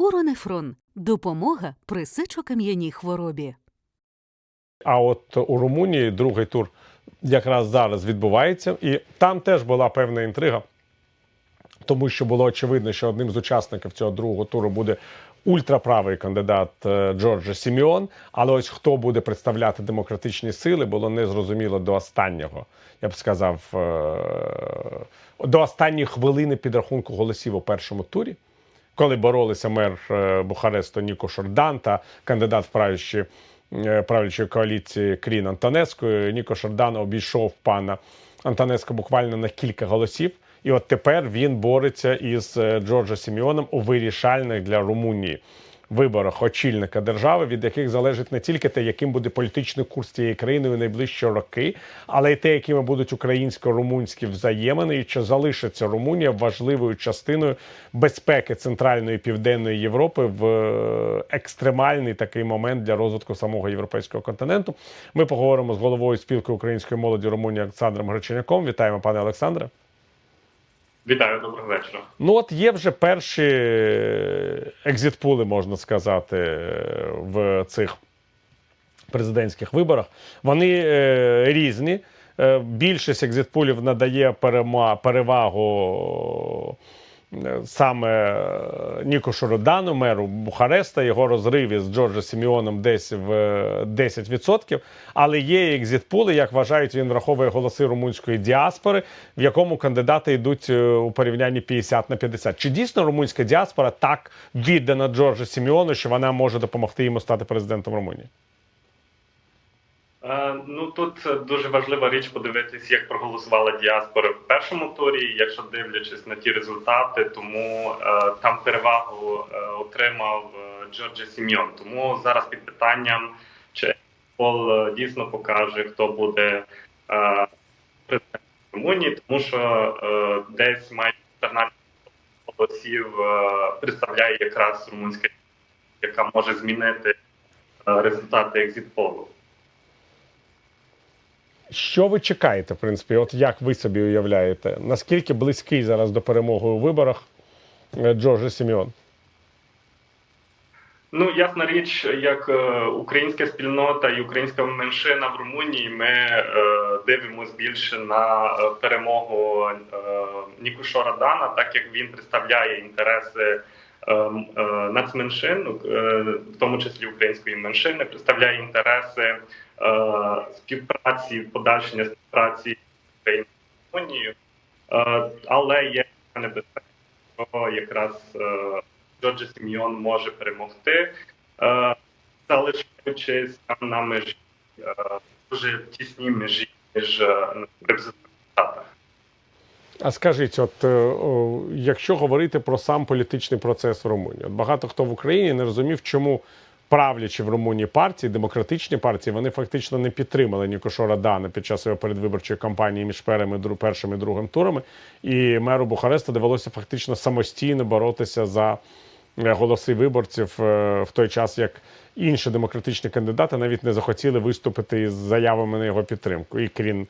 Уронефрон допомога при сечокам'яній хворобі. А от у Румунії другий тур якраз зараз відбувається, і там теж була певна інтрига, тому що було очевидно, що одним з учасників цього другого туру буде ультраправий кандидат е, Джорджа Сіміон. Але ось хто буде представляти демократичні сили, було незрозуміло до останнього. Я б сказав, е, до останньої хвилини підрахунку голосів у першому турі коли боролися мер е, Бухаресту Ніко Шордан та кандидат в правлячі, е, правлячої коаліції Крін Антонеско, Ніко Шордан обійшов пана Антонеско буквально на кілька голосів. І от тепер він бореться із Джорджа Джорджо Сіміоном у вирішальних для Румунії виборах очільника держави, від яких залежить не тільки те, яким буде політичний курс цієї країни у найближчі роки, але й те, якими будуть українсько-румунські взаємини, і чи залишиться Румунія важливою частиною безпеки центральної і південної Європи в е, екстремальний такий момент для розвитку самого європейського континенту. Ми поговоримо з головою спілки української молоді Румунії Олександром Греченяком. Вітаємо, пане Олександре. Вітаю, доброго вечора. Ну, от є вже перші екзитпули, можна сказати, в цих президентських виборах. Вони е, різні. Е, більшість екзитпулів надає перевагу е, саме Ніку Шородану, меру Бухареста, його розрив із Джорджа Сіміоном десь в 10%. Але є екзитпули, як вважають, він враховує голоси румунської діаспори, в якому кандидати йдуть е, у порівнянні 50 на 50. Чи дійсно румунська діаспора так віддана Джорджу Сіміону, що вона може допомогти йому стати президентом Румунії? Е, ну тут дуже важлива річ подивитись, як проголосувала діаспора в першому турі. Якщо дивлячись на ті результати, тому е, там перевагу е, отримав е, Джорджа Сім'йон. Тому зараз під питанням, чи Пол е, дійсно покаже, хто буде е, президентом Румунії, тому що е, десь майже 14 голосів е, представляє якраз румунська, яка може змінити е, результати екзитполу. Що ви чекаєте, в принципі? От як ви собі уявляєте? Наскільки близький зараз до перемоги у виборах е, Джорджа Сіміон? Ну, ясна річ, як е, українська спільнота і українська меншина в Румунії, ми е, дивимося більше на е, перемогу е, Нікушора Дана, так як він представляє інтереси нацменшин, е, в тому числі української меншини, представляє інтереси е, співпраці, подальшення співпраці з Україною Е, але є небезпека, що якраз е, Джорджа Сім'йон може перемогти, е, залишаючись там на межі е, дуже тісній межі між е. А скажіть, от е, якщо говорити про сам політичний процес в Румунії, от багато хто в Україні не розумів, чому правлячі в Румунії партії, демократичні партії, вони фактично не підтримали Нікошора Дана під час його передвиборчої кампанії між першим і другим турами. І меру Бухареста довелося фактично самостійно боротися за е, голоси виборців е, в той час, як інші демократичні кандидати навіть не захотіли виступити із заявами на його підтримку. І крім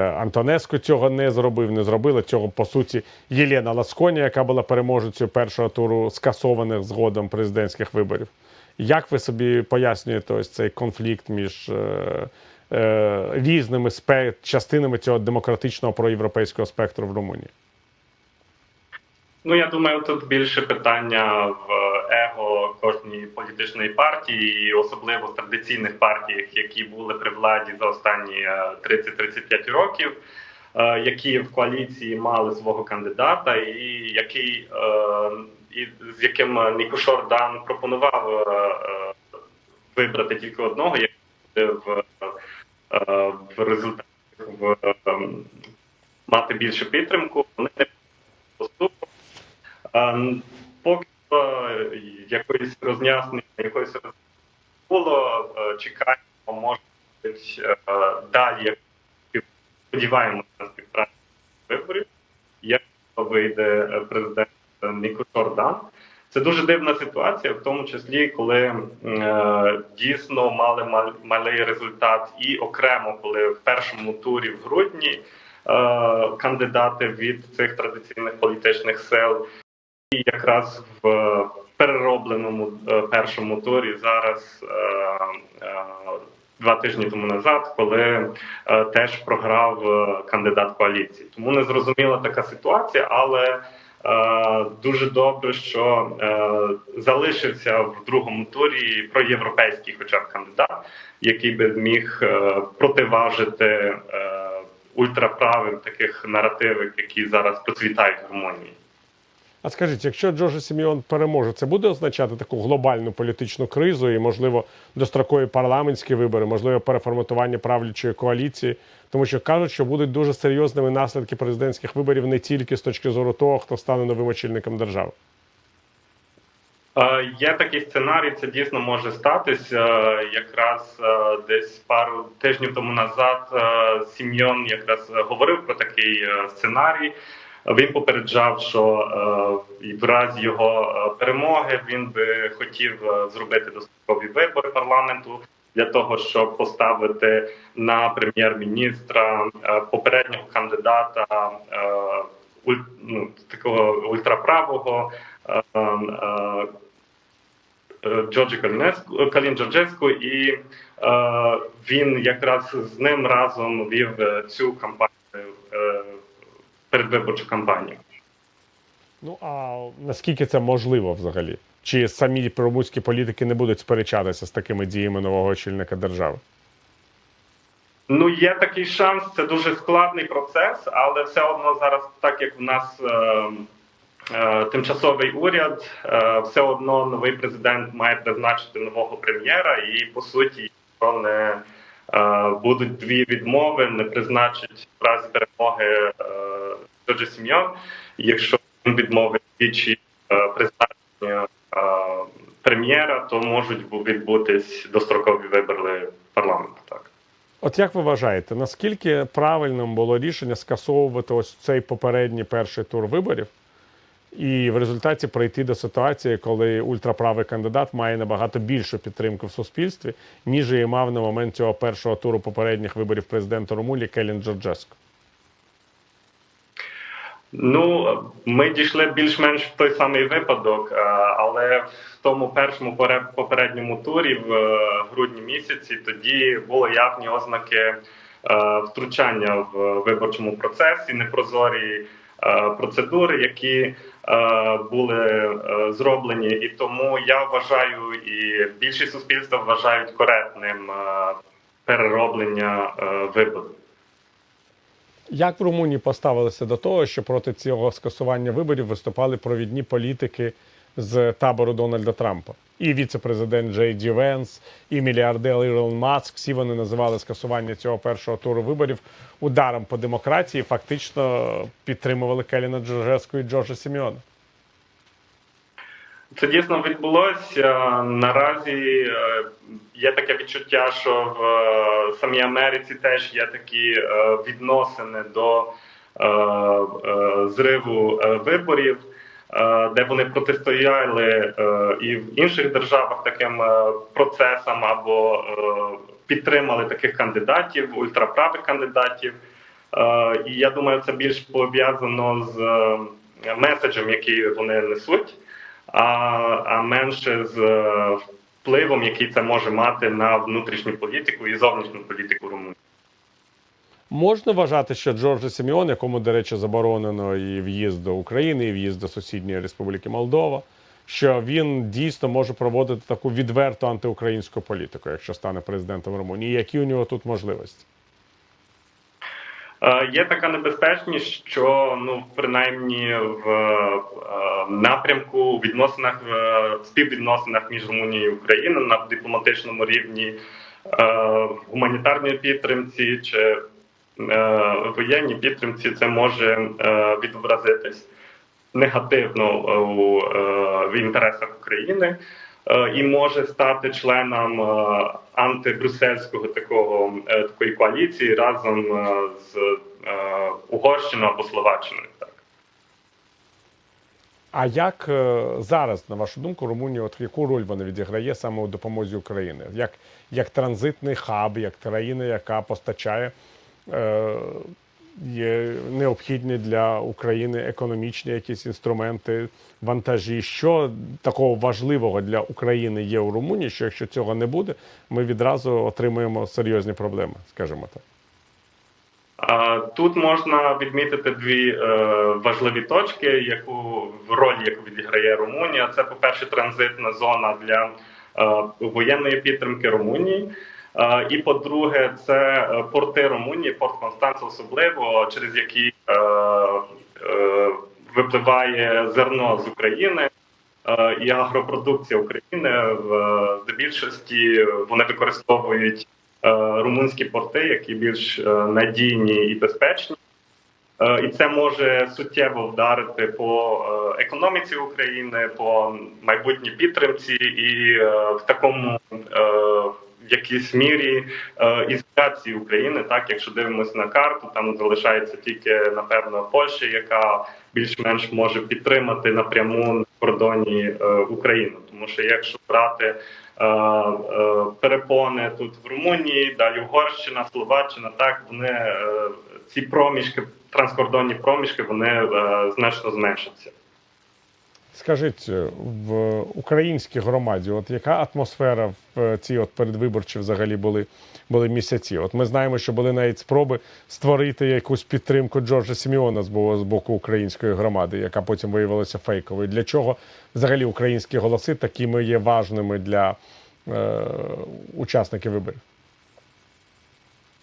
Антонеско цього не зробив, не зробила цього по суті Єлена Ласконя, яка була переможецею першого туру скасованих згодом президентських виборів. Як ви собі пояснюєте ось цей конфлікт між е, е, різними спе- частинами цього демократичного проєвропейського спектру в Румунії? Ну я думаю, тут більше питання в кожної політичної партії, і особливо традиційних партіях, які були при владі за останні е, 30-35 років, е, які в коаліції мали свого кандидата, і який е, з яким Нікушор Дан пропонував е, е, вибрати тільки одного, як буде в, е, в результаті в, ем, мати більшу підтримку. Вони не якоїсь роз'яснення, якоїсь було, е, чекаємо, може е, далі сподіваємося на співпрацю виборів, як вийде е, президент Ніко Жордан. Це дуже дивна ситуація, в тому числі, коли е, дійсно мали мал- малий результат, і окремо, коли в першому турі в грудні е, кандидати від цих традиційних політичних сил якраз в переробленому е, першому турі зараз е, е, два тижні тому назад, коли е, теж програв е, кандидат коаліції. Тому не зрозуміла така ситуація, але е, дуже добре, що е, залишився в другому турі проєвропейський, хоча б кандидат, який би міг е, противажити е, ультраправим таких наративів, які зараз процвітають в Румунії. А скажіть, якщо Джорджо Сіміон переможе, це буде означати таку глобальну політичну кризу і, можливо, дострокові парламентські вибори, можливо, переформатування правлячої коаліції, тому що кажуть, що будуть дуже серйозними наслідки президентських виборів не тільки з точки зору того, хто стане новим очільником держави. Е, Є такий сценарій, це дійсно може статися. Е, Якраз е, десь пару тижнів тому назад Сім'йон якраз говорив про такий сценарій. Він попереджав, що е, в разі його е, перемоги він би хотів е, зробити дострокові вибори парламенту для того, щоб поставити на прем'єр-міністра попереднього кандидата ну, такого ультраправого. Джорджі Калін Джорджеску, і він якраз з ним разом вів цю кампанію передвиборчу кампанію. Ну а наскільки це можливо взагалі? Чи самі румунські політики не будуть сперечатися з такими діями нового очільника держави? Ну, є такий шанс, це дуже складний процес, але все одно зараз, так як в нас е, е, тимчасовий уряд, е, все одно новий президент має призначити нового прем'єра, і по суті, якщо не е, будуть дві відмови, не призначить в разі перемоги е, Джорджі Сім'йон, якщо він відмовить двічі е, призначення е, прем'єра, то можуть відбутись дострокові вибори парламенту. Так. От як ви вважаєте, наскільки правильним було рішення скасовувати ось цей попередній перший тур виборів, і в результаті прийти до ситуації, коли ультраправий кандидат має набагато більшу підтримку в суспільстві, ніж її мав на момент цього першого туру попередніх виборів президента Румунії Келін Джорджеско? Ну, ми дійшли більш-менш в той самий випадок, е, але в тому першому попередньому турі, в е, грудні місяці, тоді були явні ознаки е, втручання в виборчому процесі, непрозорі процедури, які були зроблені. І тому я вважаю, і більшість суспільства вважають коректним перероблення виборів. Як в Румунії поставилися до того, що проти цього скасування виборів виступали провідні політики з табору Дональда Трампа? І віце-президент Джей Ді Венс, і мільярдер Ілон Маск. Всі вони називали скасування цього першого туру виборів ударом по демократії. Фактично підтримували Келіна Джорджеску і Джорджа Сіміона. Це дійсно відбулося. Наразі е, є таке відчуття, що в е, самій Америці теж є такі е, відносини до зриву виборів, де вони протистояли і в інших державах таким процесам або підтримали таких кандидатів, ультраправих кандидатів. І я думаю, це більш пов'язано з меседжем, який вони несуть а, менше з е, впливом, який це може мати на внутрішню політику і зовнішню політику Румунії. Можна вважати, що Джорджа Сіміон, якому, до речі, заборонено і в'їзд до України, і в'їзд до сусідньої Республіки Молдова, що він дійсно може проводити таку відверту антиукраїнську політику, якщо стане президентом Румунії. Які у нього тут можливості? Е, Є така небезпечність, що ну принаймні в е, напрямку у відносинах в співвідносинах між Румунією і Україною на дипломатичному рівні, е, гуманітарній підтримці чи е, воєнній підтримці, це може е, відобразитись негативно е, в інтересах України. Е, І може стати членом е, антибрюссельського такого е, такої коаліції разом з Угорщиною або Словаччиною. А як зараз, на вашу думку, Румунія, от яку роль вона відіграє саме у допомозі України? Як, як транзитний хаб, як країна, яка постачає є необхідні для України економічні якісь інструменти, вантажі. Що такого важливого для України є у Румунії? Що якщо цього не буде, ми відразу отримаємо серйозні проблеми, скажімо так. Тут можна відмітити дві е, важливі точки, яку в ролі яку відіграє Румунія. Це, по-перше, транзитна зона для е, воєнної підтримки Румунії. Е, і по-друге, це е, порти Румунії, порт Констанц особливо, через які е, випливає зерно з України. І агропродукція України в здебільшості вони використовують румунські порти, які більш надійні і безпечні. І це може суттєво вдарити по економіці України, по майбутній підтримці, і в такому якійсь мірі е, ізоляції України. Так, якщо дивимося на карту, там залишається тільки напевно Польща, яка більш-менш може підтримати напряму на кордоні е, України, тому що якщо брати е, е, перепони тут в Румунії, далі Угорщина, Словаччина, так вони е, ці проміжки, транскордонні проміжки, вони е, значно зменшаться. Скажіть, в українській громаді, от яка атмосфера в ці от передвиборчі взагалі були, були місяці? От ми знаємо, що були навіть спроби створити якусь підтримку Джорджа Сіміона з боку української громади, яка потім виявилася фейковою. Для чого взагалі українські голоси такими є важними для е, учасників виборів?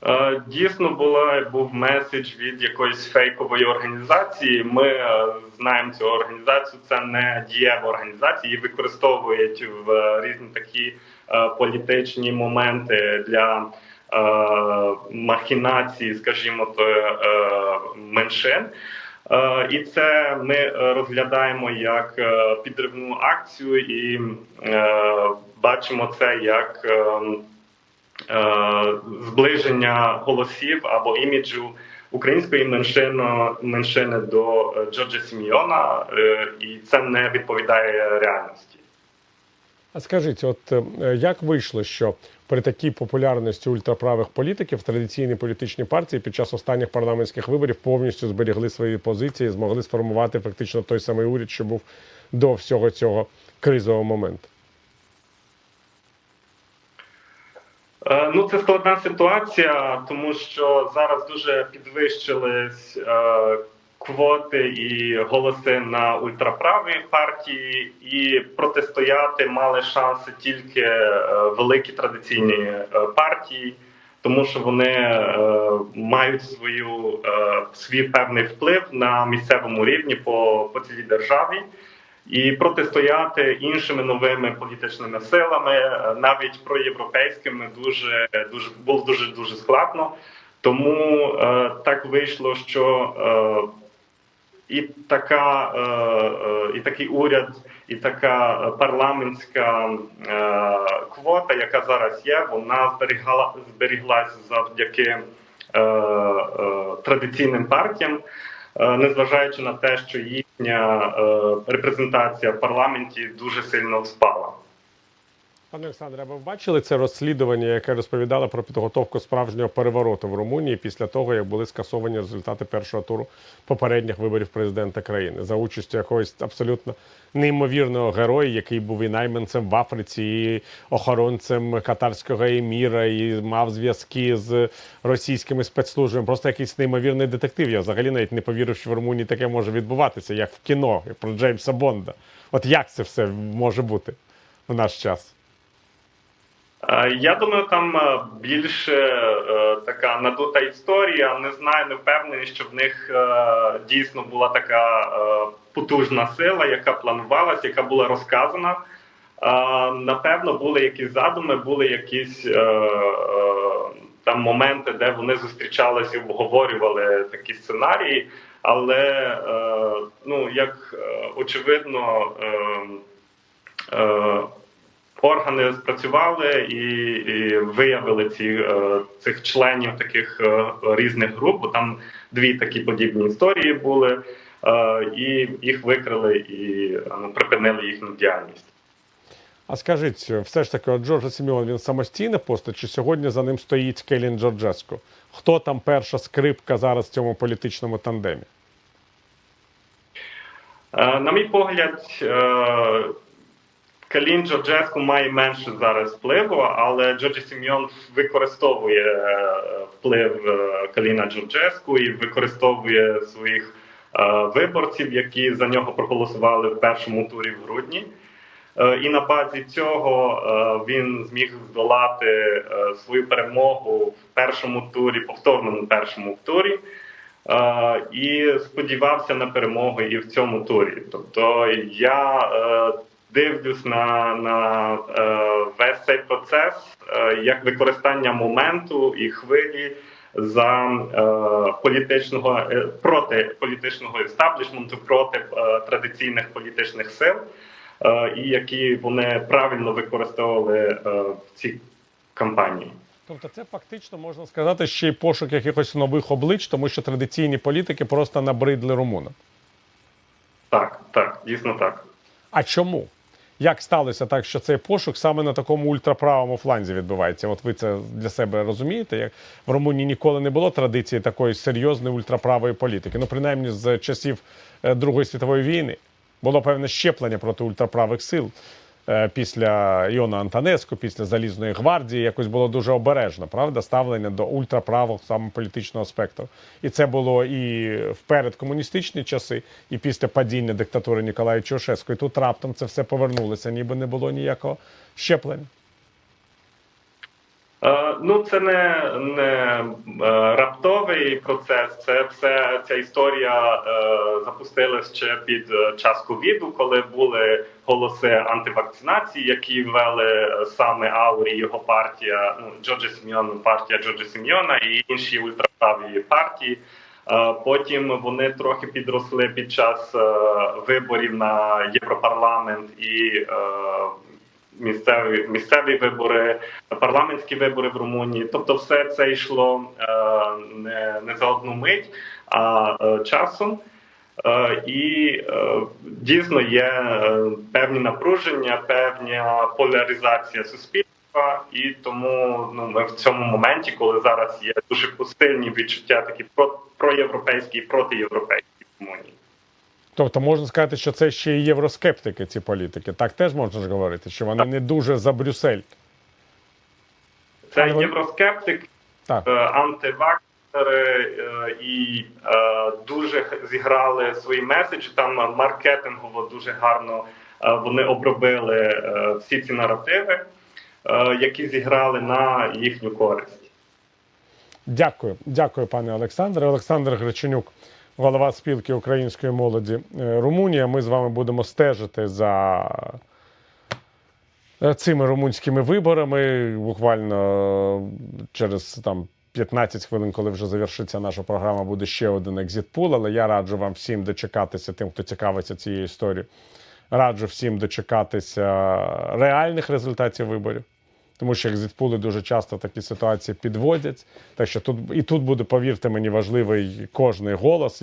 Е, Дійсно була був меседж від якоїсь фейкової організації. Ми е, знаємо цю організацію. Це не дієва організація. Її використовують в е, різні такі політичні моменти для махінації, скажімо, то меншин. І це ми розглядаємо як підривну акцію і бачимо це як. Е, зближення голосів або іміджу української меншини, меншини до е, Джорджа Сіміона, е, і це не відповідає реальності. А скажіть, от як вийшло, що при такій популярності ультраправих політиків традиційні політичні партії під час останніх парламентських виборів повністю зберігли свої позиції, змогли сформувати фактично той самий уряд, що був до всього цього кризового моменту? Ну, це складна ситуація, тому що зараз дуже підвищились е, квоти і голоси на ультраправі партії, і протистояти мали шанси тільки е, великі традиційні е, партії, тому що вони е, мають свою е, свій певний вплив на місцевому рівні по, по цілій державі. І протистояти іншими новими політичними силами, е, навіть проєвропейськими, дуже дуже було дуже дуже складно. Тому е, так вийшло, що е, і така, е, е, і такий уряд, і така парламентська е, квота, яка зараз є, вона зберігала зберіглася завдяки е, е, традиційним партіям. Е, незважаючи на те, що їхня е, репрезентація в парламенті дуже сильно спала. Пане Олександре, ви бачили це розслідування, яке розповідало про підготовку справжнього перевороту в Румунії після того, як були скасовані результати першого туру попередніх виборів президента країни за участю якогось абсолютно неймовірного героя, який був і найманцем в Африці, і охоронцем катарського еміра, і мав зв'язки з російськими спецслужбами. Просто якийсь неймовірний детектив. Я взагалі навіть не повірив, що в Румунії таке може відбуватися, як в кіно про Джеймса Бонда. От як це все може бути в наш час? Е, Я думаю, там е, більше е, така надута історія. Не знаю, не впевнений, що в них дійсно була така потужна сила, яка планувалася, яка була розказана. Напевно, були якісь задуми, були якісь там моменти, де вони зустрічалися і обговорювали такі сценарії. Але ну як очевидно. Органи спрацювали і, і виявили ці, е, цих членів таких е, різних груп. бо Там дві такі подібні історії були, е, і їх викрили і ну, припинили їхню діяльність. А скажіть, все ж таки, от Джорджа Сіміон він самостійна постать, чи сьогодні за ним стоїть Келін Джорджеску? Хто там перша скрипка зараз в цьому політичному тандемі? На мій погляд, Калін Джорджеску має менше зараз впливу, але Джорджі Сім'йон використовує е, вплив е, Каліна Джорджеску і використовує своїх е, виборців, які за нього проголосували в першому турі в грудні. І на базі цього він зміг здолати свою перемогу в першому турі, повторному першому турі. І сподівався на перемогу і в цьому турі. Тобто я дивлюсь на, на е, весь цей процес е, як використання моменту і хвилі за е, політичного е, проти політичного естаблішменту, проти е, традиційних політичних сил, е, і які вони правильно використовували е, в цій кампанії. Тобто, це фактично можна сказати ще й пошук якихось нових облич, тому що традиційні політики просто набридли румунам. Так, так, дійсно так. А чому? Як сталося так, що цей пошук саме на такому ультраправому фланзі відбувається? От ви це для себе розумієте? Як в Румунії ніколи не було традиції такої серйозної ультраправої політики. Ну, принаймні, з часів е, Другої світової війни було певне щеплення проти ультраправих сил. Е, Після Іона Антонеску, після Залізної гвардії, якось було дуже обережно, правда, ставлення до ультраправого саме політичного спектру. І це було і в передкомуністичні часи, і після падіння диктатури Ніколая Чошевської. Тут раптом це все повернулося, ніби не було ніякого щеплення. Е, Ну, це не, не е, раптовий процес. Це все ця історія е, запустилась ще під е, час ковіду, коли були голоси антивакцинації, які ввели е, саме Аурі, його партія, ну Джорджа Сім'йона, партія Джорджа Сім'йона і інші ультраправі партії. Потім вони трохи підросли під час виборів на Європарламент і місцеві місцеві вибори, парламентські вибори в Румунії. Тобто, все це йшло е, не, не за одну мить, а е, часом. Е, і дійсно є певні напруження, певна поляризація суспільства, і тому ну ми в цьому моменті, коли зараз є дуже сильні відчуття, такі про проєвропейські і протиєвропейські в Румунії. Тобто можна сказати, що це ще і євроскептики, ці політики. Так теж можна ж говорити, що вони не дуже за Брюссель. Це євроскептик, Так. е, антиваксери е, і е, дуже зіграли свої меседжі. Там маркетингово дуже гарно вони обробили всі ці наративи, які зіграли на їхню користь. Дякую, дякую, пане Олександре. Олександр Греченюк, голова спілки української молоді е, Румунія. Ми з вами будемо стежити за е, цими румунськими виборами. Буквально е, через там 15 хвилин, коли вже завершиться наша програма, буде ще один екзитпул. Але я раджу вам всім дочекатися, тим, хто цікавиться цією історією. Раджу всім дочекатися реальних результатів виборів. Тому що екзитпули дуже часто такі ситуації підводять. Так що тут і тут буде, повірте мені, важливий кожний голос.